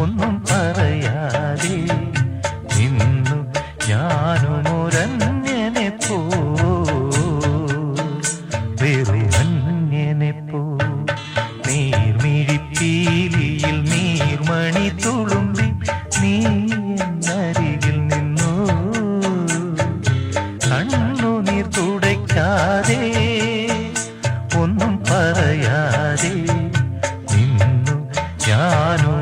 ഒന്നും പറയാതെ നിന്നു ഞാനുമൊരന്യനെ പോ. വെറു അന്യനെ പോ. നീർമിഴിപ്പീലിയിൽ നീർമണി തുളുമ്പി നീ എന്നരികിൽ നിന്നു. കണ്ണു നീർ തുടയ്ക്കാതെ ഞാനോ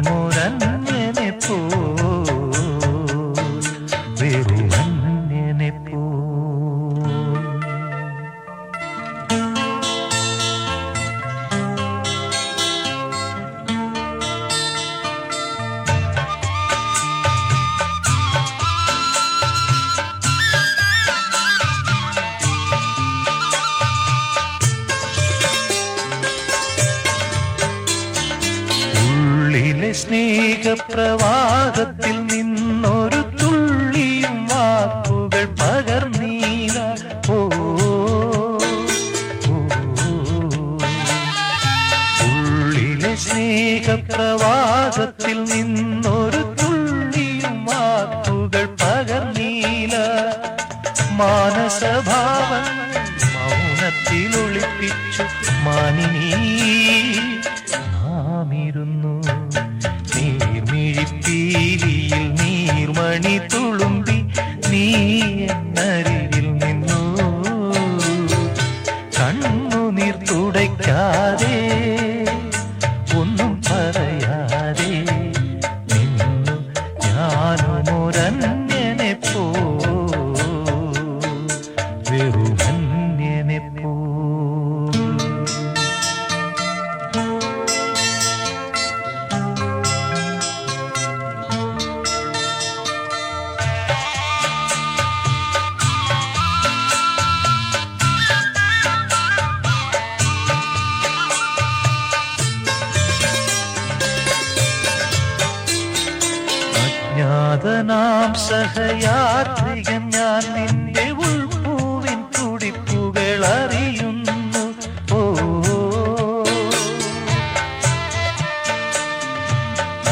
സ്നേഹപ്രവാഹത്തിൽ നിന്നൊരു തുള്ളിയും വാക്കുകൾ പകർന്നീല ഓ. ഉള്ളിലെ സ്നേഹപ്രവാഹത്തിൽ നിന്നൊരു തുള്ളിയും വാക്കുകൾ പകർന്നീല മാനസഭാവങ്ങൾ മൗനത്തിൽ ഒളിപ്പിച്ചു മാനിനീ. എന്നരികിൽ അജ്ഞാതനാം സഹയാത്രികൻ ഞാൻ നിന്റെ ഉൾപ്പൂവിൻ തുടിപ്പുകൾ അറിയുന്നു. ഓ.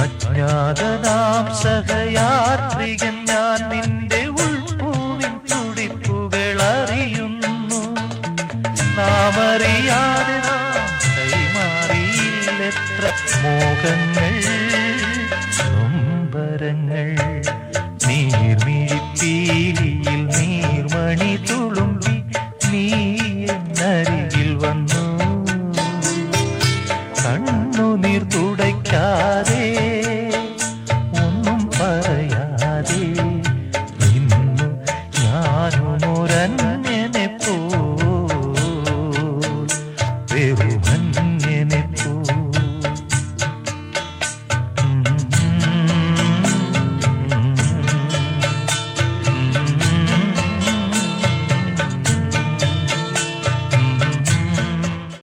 അജ്ഞാതനാം സഹയാത്രികൻ ഞാൻ നിന്റെ ഉൾപ്പൂവിൻ തുടിപ്പുകൾ അറിയുന്നു. നാമറിയാതെ നാം കൈമാറിയില്ലെത്ര മോഹങ്ങൾ